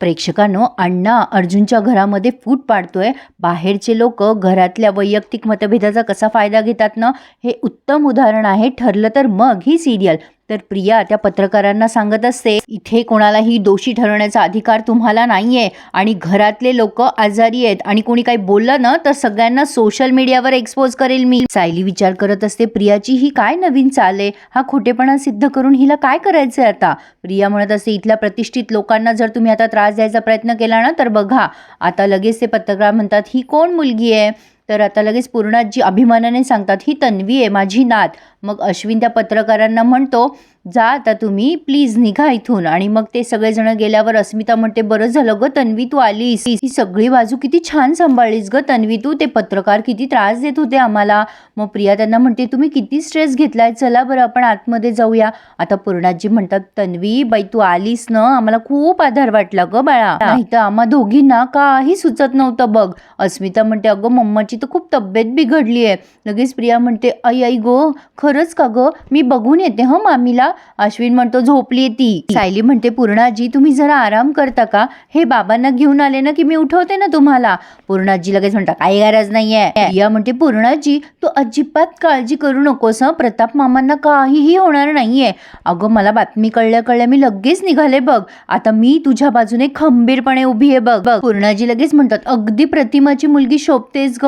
प्रेक्षकांनो अण्णा अर्जुनच्या घरामध्ये फूट पाडतोय. बाहेरचे लोक घरातल्या वैयक्तिक मतभेदाचा कसा फायदा घेतात ना? हे उत्तम उदाहरण आहे. ठरलं तर मग ही सिरियल तर प्रिया त्या पत्रकारांना सांगत असते इथे कोणालाही दोषी ठरवण्याचा अधिकार तुम्हाला नाहीये आणि घरातले लोक आजारी आहेत आणि कोणी काही बोललं ना तर सगळ्यांना सोशल मीडियावर एक्सपोज करेल मी. सायली विचार करत असते प्रियाची ही काय नवीन चाल आहे? हा खोटेपणा सिद्ध करून हिला काय करायचंय आता? प्रिया म्हणत असते इथल्या प्रतिष्ठित लोकांना जर तुम्ही आता त्रास द्यायचा प्रयत्न केला ना तर बघा. आता लगेच ते पत्रकार म्हणतात ही कोण मुलगी आहे? तर आता लगेच पूर्णाजी अभिमानाने सांगतात ही तन्वी आहे माझी नात. मग अश्विन त्या पत्रकारांना म्हणतो जा आता तुम्ही प्लीज निघा इथून. आणि मग ते सगळेजण गेल्यावर अस्मिता म्हणते बरं झालं ग तन्वी तू आलीस. ही सगळी बाजू किती छान सांभाळलीस ग तन्वी तू. ते पत्रकार किती त्रास देत होते आम्हाला. मग प्रिया त्यांना म्हणते तुम्ही किती स्ट्रेस घेतलाय? चला बरं आपण आतमध्ये जाऊया. आता पूर्णाजी म्हणतात तन्वी बाई तू आलीस ना? आम्हाला खूप आधार वाटला ग बाळा. नाही तर आम्हा दोघींना काही सुचत नव्हतं बघ. अस्मिता म्हणते अगं मम्माची तर खूप तब्येत बिघडली आहे लगेच प्रिया म्हणते आई आई गो खरंच का ग? मी बघून येते हं मामीला. अश्विन म्हणतो झोपली ती. सायली म्हणते पूर्णाजी तुम्ही जरा आराम करता का? हे बाबांना घेऊन आले ना की मी उठवते ना तुम्हाला? पूर्णाजी लगेच म्हणता काही गरज नाहीये. या म्हणते पूर्णाजी तू अजिबात काळजी करू नकोस प्रताप मामांना काहीही होणार नाहीये. अगं मला बातमी कळल्या कळल्या मी लगेच निघाले बघ. आता मी तुझ्या बाजूने खंबीरपणे उभी आहे बघ बघ. पूर्णाजी लगेच म्हणतात अगदी प्रतिमाची मुलगी शोभतेस ग.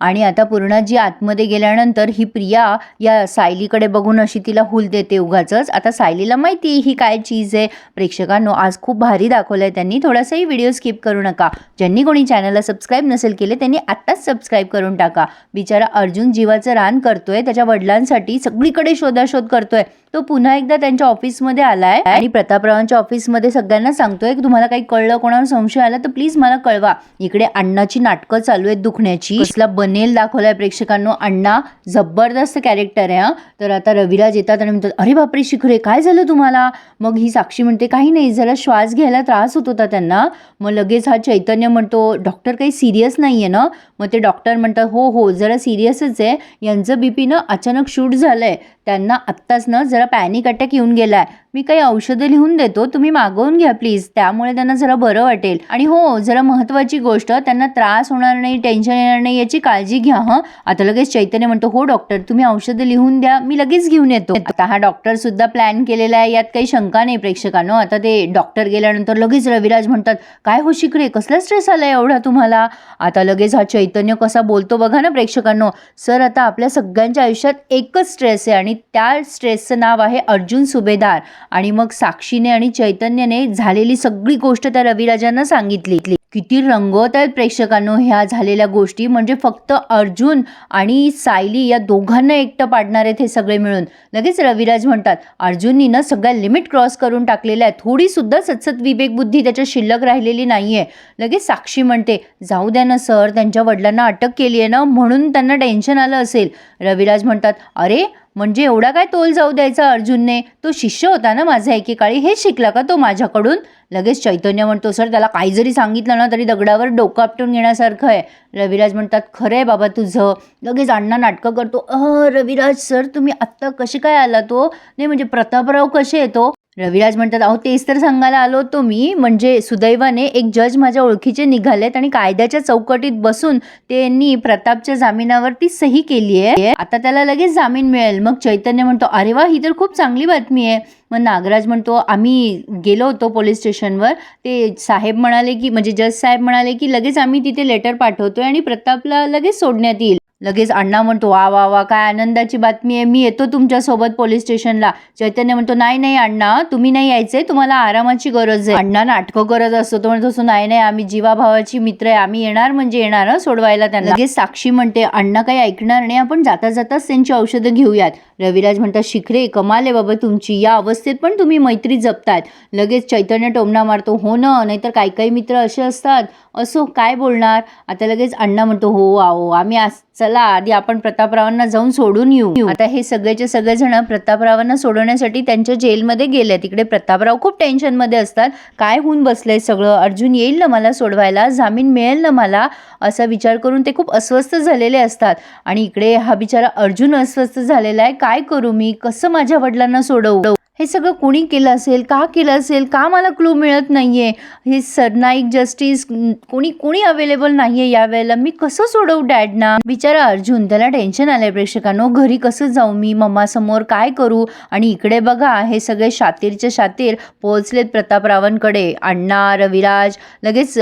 आणि आता पूर्णाजी आतमध्ये गेल्यानंतर ही प्रिया या सायलीकडे बघून अशी तिला हुल देते उगाच आता सायलीला माहिती आहे ही काय चीज आहे. प्रेक्षकांनो आज खूप भारी दाखवलंय त्यांनी. थोडासाही व्हिडिओ स्किप करू नका. ज्यांनी कोणी चॅनलला सबस्क्राईब नसेल केले त्यांनी आत्ताच सबस्क्राईब करून टाका. बिचारा अर्जुन जीवाचं रान करतोय त्याच्या वडिलांसाठी सगळीकडे शोधाशोध करतोय. तो पुन्हा एकदा त्यांच्या ऑफिसमध्ये आलाय आणि प्रतापरावांच्या ऑफिसमध्ये सगळ्यांना सांगतोय की तुम्हाला काही कळलं कोणावर संशय आला तर प्लीज मला कळवा. इकडे अण्णाची नाटकं चालू आहेत दुखण्याची. कसला बनेल दाखवलाय प्रेक्षकांनो. अण्णा जबरदस्त कॅरेक्टर आहे हा. तर आता रविराज येतात आणि म्हणतात अरे बापरे शिखरे काय झालं तुम्हाला? मग ही साक्षी म्हणते काही नाही जरा श्वास घ्यायला त्रास होत होता त्यांना. मग लगेच हा चैतन्य म्हणतो डॉक्टर काही सिरियस नाही आहे ना? मग ते डॉक्टर म्हणतात हो हो जरा सिरियसच आहे. यांचं बी पी ना अचानक शूट झालं आहे त्यांना आत्ताच ना जरा पॅनिक अटॅक येऊन गेला आहे मी काही औषधं लिहून देतो तुम्ही मागवून घ्या प्लीज. त्यामुळे त्यांना जरा बरं वाटेल. आणि हो जरा महत्त्वाची गोष्ट त्यांना त्रास होणार नाही टेन्शन येणार नाही याची काळजी घ्या हं. आता लगेच चैतन्य म्हणतो हो डॉक्टर तुम्ही औषधं लिहून द्या मी लगेच घेऊन येतो. आता हा डॉक्टर सुद्धा प्लॅन केलेला आहे यात काही शंका नाही प्रेक्षकांनो. आता ते डॉक्टर गेल्यानंतर लगेच रविराज म्हणतात काय हो शिकरे कसला स्ट्रेस आला एवढा तुम्हाला? आता लगेच हा चैतन्य कसा बोलतो बघा ना प्रेक्षकांनो. सर आता आपल्या सगळ्यांच्या आयुष्यात एकच स्ट्रेस आहे आणि त्या स्ट्रेसचं नाव आहे अर्जुन सुभेदार. आणि मग साक्षीने आणि चैतन्यने झालेली सगळी गोष्ट त्या रविराजांना सांगितली. किती रंगवत आहेत प्रेक्षकांनो ह्या झालेल्या गोष्टी. म्हणजे फक्त अर्जुन आणि सायली या दोघांना एकटं पाडणार आहेत हे सगळे मिळून. लगेच रविराज म्हणतात अर्जुननी ना सगळ्या लिमिट क्रॉस करून टाकलेल्या आहेत. थोडीसुद्धा सतसत विवेकबुद्धी त्याच्या शिल्लक राहिलेली नाही आहे लगेच साक्षी म्हणते जाऊ द्या ना सर त्यांच्या वडिलांना अटक केली आहे ना म्हणून त्यांना टेन्शन आलं असेल. रविराज म्हणतात अरे म्हणजे एवढा काय तोल जाऊ द्यायचा अर्जुनने? तो शिष्य होता ना माझा एकेकाळी? हे शिकला का तो माझ्याकडून? लगेच चैतन्य म्हणतो सर त्याला काही जरी सांगितलं ना तरी दगडावर डोकं आपटून घेण्यासारखं आहे. रविराज म्हणतात खरं आहे बाबा तुझं. लगेच अण्णा नाटकं करतो अ रविराज सर तुम्ही आत्ता कसे काय आला तो हो? नाही म्हणजे प्रतापराव कसे येतो रविराज म्हणतात अहो तेच तर सांगायला आलो होतो मी. म्हणजे सुदैवाने एक जज माझ्या ओळखीचे निघालेत आणि कायद्याच्या चौकटीत बसून त्यांनी प्रतापच्या जामिनावरती सही केली आहे. आता त्याला लगेच जामीन मिळेल. मग चैतन्य म्हणतो अरे वा ही तर खूप चांगली बातमी आहे. मग नागराज म्हणतो आम्ही गेलो होतो पोलीस स्टेशनवर. ते साहेब म्हणाले की म्हणजे जज साहेब म्हणाले की लगेच आम्ही तिथे लेटर पाठवतोय आणि प्रतापला लगेच सोडण्यात येईल. लगेच अण्णा म्हणतो वा वा वा काय आनंदाची बातमी आहे. मी येतो तुमच्यासोबत पोलीस स्टेशनला. चैतन्य म्हणतो नाही नाही अण्णा तुम्ही नाही यायचंय तुम्हाला आरामाची गरज आहे. अण्णा नाटकं करत असतो. तो म्हणतो नाही नाही आम्ही जीवाभावाची मित्र आहे. आम्ही येणार म्हणजे येणार सोडवायला त्यांना. लगेच साक्षी म्हणते अण्णा काही ऐकणार नाही. आपण जाता जाताच त्यांची औषधं घेऊयात. रविराज म्हणतात शिखरे कमाल आहे बाबा तुमची. या अवस्थेत पण तुम्ही मैत्री जपतायत. लगेच चैतन्य टोमणा मारतो हो ना नाहीतर काही काही मित्र असे असतात. असो? काय बोलणार? आता लगेच अण्णा म्हणतो हो आओ आम्ही आज चला आधी आपण प्रतापरावांना जाऊन सोडून येऊ. आता हे सगळेचे सगळेजण प्रतापरावांना सोडवण्यासाठी त्यांच्या जेलमध्ये गेले तिकडे प्रतापराव खूप टेन्शनमध्ये असतात. काय होऊन बसलंय सगळं? अर्जुन येईल ना मला सोडवायला? जामीन मिळेल ना मला? असा विचार करून ते खूप अस्वस्थ झालेले असतात. आणि इकडे हा बिचारा अर्जुन अस्वस्थ झालेला आहे. काय करू मी? कसं माझ्या वडिलांना सोडवू? हे सगळं कुणी केलं असेल? का केलं असेल? का मला क्लू मिळत नाही आहे हे सरनाईक जस्टिस कोणी कोणी अवेलेबल नाही आहे यावेळेला. मी कसं सोडवू डॅडना बिचारा अर्जुन त्याला टेन्शन आलंय प्रेक्षकांनो. घरी कसं जाऊ मी? मम्मासमोर काय करू? आणि इकडे बघा हे सगळे शातीरचे शातीर पोहोचलेत प्रतापरावांकडे. अण्णा रविराज लगेच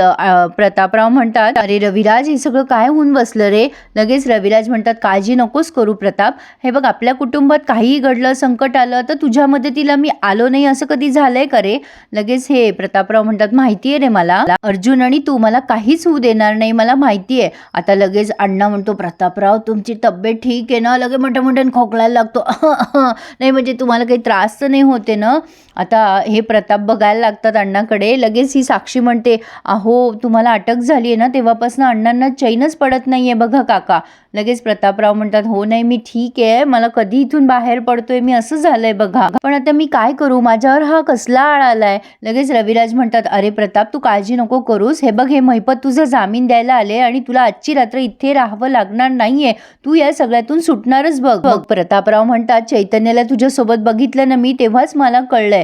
प्रतापराव म्हणतात अरे रविराज हे सगळं काय होऊन बसलं रे? लगेच रविराज म्हणतात काळजी नकोस करू प्रताप. हे बघ आपल्या कुटुंबात काहीही घडलं संकट आलं तर तुझ्या मदतीला मी आलो नाही असं कधी झालंय का रे? लगेच हे प्रतापराव म्हणतात माहिती आहे रे मला. अर्जुन आणि तू मला काहीच होऊ देणार नाही. मला माहिती आहे आता लगेच अण्णा म्हणतो प्रतापराव तुमची तब्येत ठीक आहे ना? लगे मोठ्या मोठ्याने खोकलायला लागतो. नाही म्हणजे तुम्हाला काही त्रास तर नाही होते ना? आता हे प्रताप बघायला लागतात अण्णाकडे. लगेच ही साक्षी म्हणते अहो तुम्हाला अटक झाली आहे ना तेव्हापासून अण्णांना चैनच पडत नाही आहे बघा काका. लगेच प्रतापराव म्हणतात हो नाही मी ठीक आहे. मला कधी इथून बाहेर पडतोय? मी असं झालंय बघा. पण आता मी काय करू? माझ्यावर हा कसला आळ आलाय? लगेच रविराज म्हणतात अरे प्रताप तू काळजी नको करूस. हे बघ हे महिपत तुझं जामीन द्यायला आले आणि तुला आजची रात्र इथे राहावं लागणार नाहीये. तू या सगळ्यातून सुटणारच बघ. बघ प्रतापराव म्हणतात चैतन्याला तुझ्यासोबत बघितलं ना मी तेव्हाच मला कळलंय.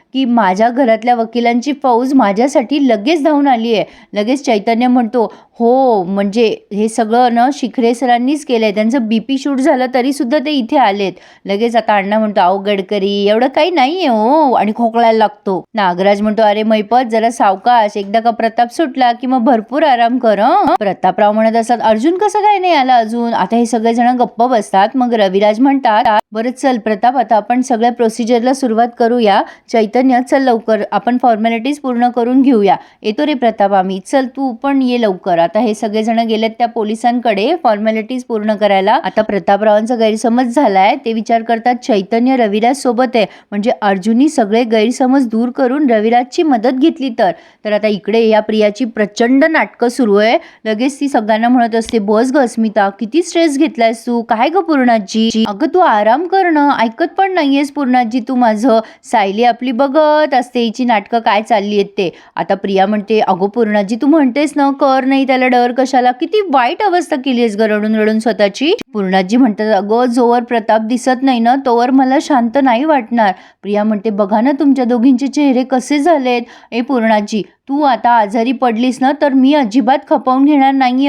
की माझ्या घरातल्या वकिलांची फौज माझ्यासाठी लगेच धावून आली आहे. लगेच चैतन्य म्हणतो हो म्हणजे हे सगळं ना शिखरे सरांनीच केलं आहे त्यांचं बी पी शूट झालं तरी सुद्धा ते इथे आलेत. लगेच आता अण्णा म्हणतो अहो गडकरी एवढं काही नाही आहे हो आणि खोकळायला लागतो. नागराज म्हणतो अरे मैपत जरा सावकाश. एकदा का प्रताप सुटला की मग भरपूर आराम कर प्रतापराव म्हणत असतात अर्जुन कसं काय नाही आला अजून? आता हे सगळेजण गप्प बसतात. मग रविराज म्हणतात बरं चल प्रताप आता आपण सगळ्या प्रोसिजरला सुरुवात करूया. चैतन्य चल लवकर आपण फॉर्मॅलिटीज पूर्ण करून घेऊया. येतो रे प्रताप आम्ही. चल तू पण ये लवकर. आता हे सगळेजण गेलेत त्या पोलिसांकडे फॉर्मॅलिटीज पूर्ण करायला. आता प्रतापरावांचा गैरसमज झालाय. ते विचार करतात चैतन्य रविराज सोबत आहे. म्हणजे अर्जुनी सगळे गैरसमज दूर करून रविराजची मदत घेतली तर. तर आता इकडे या प्रियाची प्रचंड नाटकं सुरू आहे. लगेच ती सगळ्यांना म्हणत असते बस ग अस्मिता किती स्ट्रेस घेतलायस तू? काय ग पूर्णाजी? अगं तू आराम करणं ऐकत पण नाहीयेस पूर्णाजी तू माझं. सायली आपली बघ असते हिची नाटकं काय चालली आहेत ते? आता प्रिया म्हणते अगो पूर्णाजी तू म्हणतेस ना कर नाही त्याला डर कशाला? किती वाईट अवस्था केली आहेस ग रडून रडून स्वतःची. पूर्णाजी म्हणतात अगं जोवर प्रताप दिसत नाही ना तोवर मला शांत नाही वाटणार. प्रिया म्हणते बघा ना तुमच्या दोघींचे चेहरे कसे झालेत? ए पूर्णाजी तू आता आजारी पडलीस ना तर मी अजिबात खपवून घेणार नाही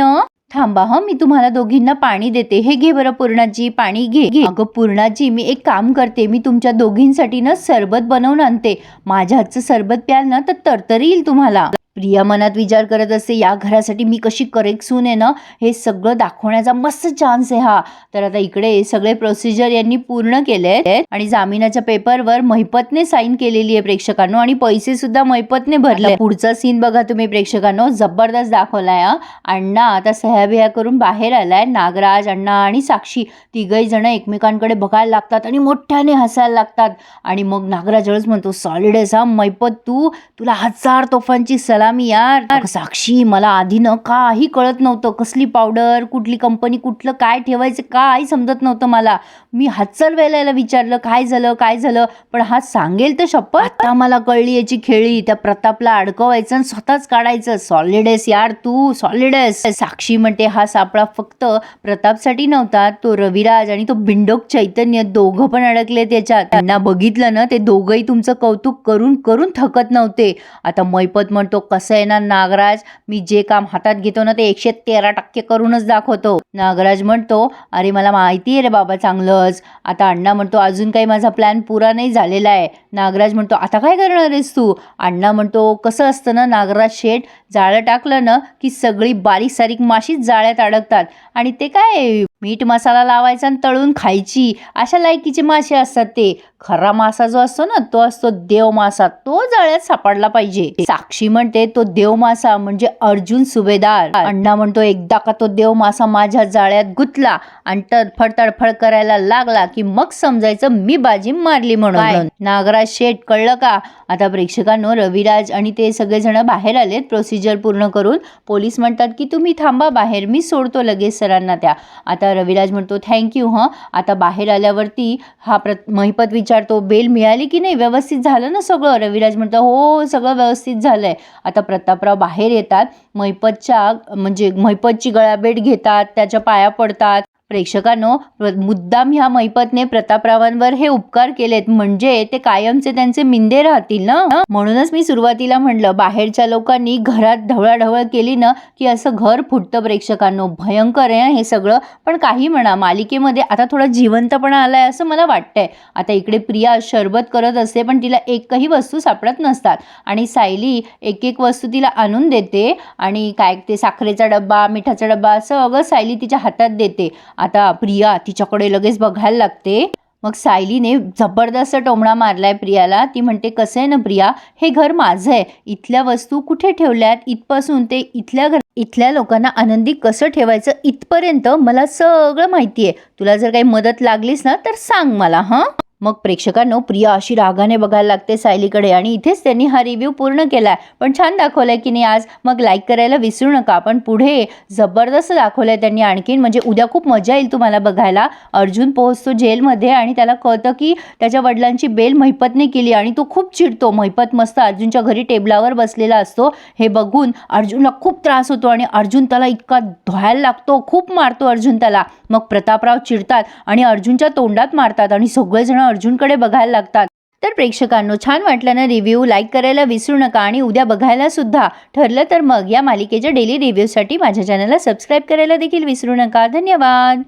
थांबा हं मी तुम्हाला दोघींना पाणी देते. हे घे बरं पूर्णाजी पाणी घे. घे. अगं पूर्णाजी मी एक काम करते. मी तुमच्या दोघींसाठी ना सरबत बनवून आणते. माझ्या हातचं सरबत प्याल ना तर तरतरी येईल तुम्हाला. प्रिया मनात विचार करत असते या घरासाठी मी कशी करेक्ट सून आहे ना? हे सगळं दाखवण्याचा मस्त चान्स आहे हा. तर आता इकडे सगळे प्रोसिजर यांनी पूर्ण केले आणि जामिनाच्या पेपरवर महिपतने साईन केलेली आहे प्रेक्षकांनो आणि पैसे सुद्धा महिपतने भरले पुढचा सीन बघा तुम्ही प्रेक्षकांनो जबरदस्त दाखवलाय हा. अण्णा आता सह्याबिया करून बाहेर आलाय नागराज अण्णा आणि साक्षी. तिघही जण एकमेकांकडे बघायला लागतात आणि मोठ्याने हसायला लागतात. आणि मग नागराज म्हणतो सॉलिड आहेस हा. मैपत तू तुला हजार तोफांची सलामी यार. साक्षी मला आधी न काही कळत नव्हतं. कसली पावडर कुठली कंपनी कुठलं काय ठेवायचं काही समजत नव्हतं मला. मी हातचल वेळेला विचारलं काय झालं काय झालं? पण हा सांगेल तर शपथ? आता मला कळली याची खेळी. त्या प्रतापला अडकवायचं आणि स्वतःच काढायचं. सॉलिड आहेस यार तू सॉलिड आहेस. साक्षी म्हणते हा सापळा फक्त प्रतापसाठी नव्हता. तो रविराज आणि तो बिंडोक चैतन्य दोघं पण अडकले त्याच्यात त्यांना बघितलं ना ते दोघंही तुमचं कौतुक करून करून थकत नव्हते. आता मैपत म्हणतो कसं आहे ना नागराज? मी जे काम हातात घेतो ना ते एकशे तेरा टक्के करूनच दाखवतो. नागराज म्हणतो अरे मला माहिती आहे रे बाबा चांगलंच. आता अण्णा म्हणतो अजून काही माझा प्लॅन पुरा नाही झालेला आहे. नागराज म्हणतो आता काय करणार आहेस तू? अण्णा म्हणतो कसं असतं ना नागराज शेठ जाळं टाकलं ना की सगळी बारीक सारीक माशीच जाळ्यात अडकतात. आणि ते काय मीठ मसाला लावायचा आणि तळून खायची. अशा लायकीचे मासे असतात ते. खरा मासा जो असतो ना तो असतो देव मासा. तो जाळ्यात सापडला पाहिजे. साक्षी म्हणते तो देव मासा म्हणजे अर्जुन सुभेदार. अण्णा म्हणतो एकदा का तो देव मासा माझ्या जाळ्यात गुतला आणि तडफड तडफड करायला लागला की मग समजायचं मी बाजी मारली म्हणून. नागराज शेठ कळलं का? आता प्रेक्षकांनो रविराज आणि ते सगळेजण बाहेर आलेत प्रोसिजर पूर्ण करून. पोलीस म्हणतात की तुम्ही थांबा बाहेर मी सोडतो लगेच सरांना त्या. आता रविराज म्हणतो थँक्यू हं. आता बाहेर आल्यावरती हा प्र महिपत विचारतो बेल मिळाली की नाही? व्यवस्थित झालं ना सगळं? रविराज म्हणतो हो सगळं व्यवस्थित झालंय. आता प्रतापराव बाहेर येतात महिपतच्या म्हणजे महिपतची गळाभेट घेतात त्याच्या पाया पडतात. प्रेक्षकांनो मुद्दाम ह्या मैपतने प्रतापरावांवर हे उपकार केलेत. म्हणजे ते कायमचे त्यांचे मिंदे राहतील ना? म्हणूनच मी सुरुवातीला म्हणलं बाहेरच्या लोकांनी घरात ढवळाढवळ केली ना की असं घर फुटतं प्रेक्षकांनो. भयंकर आहे हे सगळं. पण काही म्हणा मालिकेमध्ये आता थोडा जिवंतपणा आलाय असं मला वाटतंय. आता इकडे प्रिया शरबत करत असते पण तिला एकही वस्तू सापडत नसतात. आणि सायली एक एक वस्तू तिला आणून देते आणि काय ते साखरेचा डब्बा मिठाचा डब्बा असं अगं सायली तिच्या हातात देते. आता प्रिया तिच्याकडे लगेच बघायला लागते. मग सायलीने जबरदस्त टोमणा मारलाय प्रियाला. ती म्हणते कसं आहे ना प्रिया? हे घर माझं आहे. इथल्या वस्तू कुठे ठेवल्यात? इथपासून ते इथल्या घर इथल्या लोकांना आनंदी कसं ठेवायचं? इथपर्यंत मला सगळं माहिती आहे तुला जर काही मदत लागलीस ना तर सांग मला हां? मग प्रेक्षकांनो प्रिया अशी रागाने बघायला लागते सायलीकडे आणि इथेच त्यांनी हा रिव्ह्यू पूर्ण केलाय. पण छान दाखवलाय की नाही आज. मग लाईक करायला विसरू नका. पण पुढे जबरदस्त दाखवलंय त्यांनी आणखीन. म्हणजे उद्या खूप मजा येईल तुम्हाला बघायला. अर्जुन पोहोचतो जेलमध्ये आणि त्याला कळतं की त्याच्या वडिलांची बेल महिपतने केली आणि तो खूप चिडतो. महिपत मस्त अर्जुनच्या घरी टेबलावर बसलेला असतो. हे बघून अर्जुनला खूप त्रास होतो आणि अर्जुन त्याला इतका धुवायला लागतो. खूप मारतो अर्जुन त्याला. मग प्रतापराव चिडतात आणि अर्जुनच्या तोंडात मारतात आणि सगळेजण अर्जुनकडे बघायला लागतात. तर प्रेक्षकांनो छान वाटलं ना रिव्ह्यू लाईक करायला विसरू नका आणि उद्या बघायला सुद्धा. ठरलं तर मग या मालिकेच्या डेली रिव्ह्यूसाठी माझ्या चॅनलला सबस्क्राईब करायला देखील विसरू नका. धन्यवाद!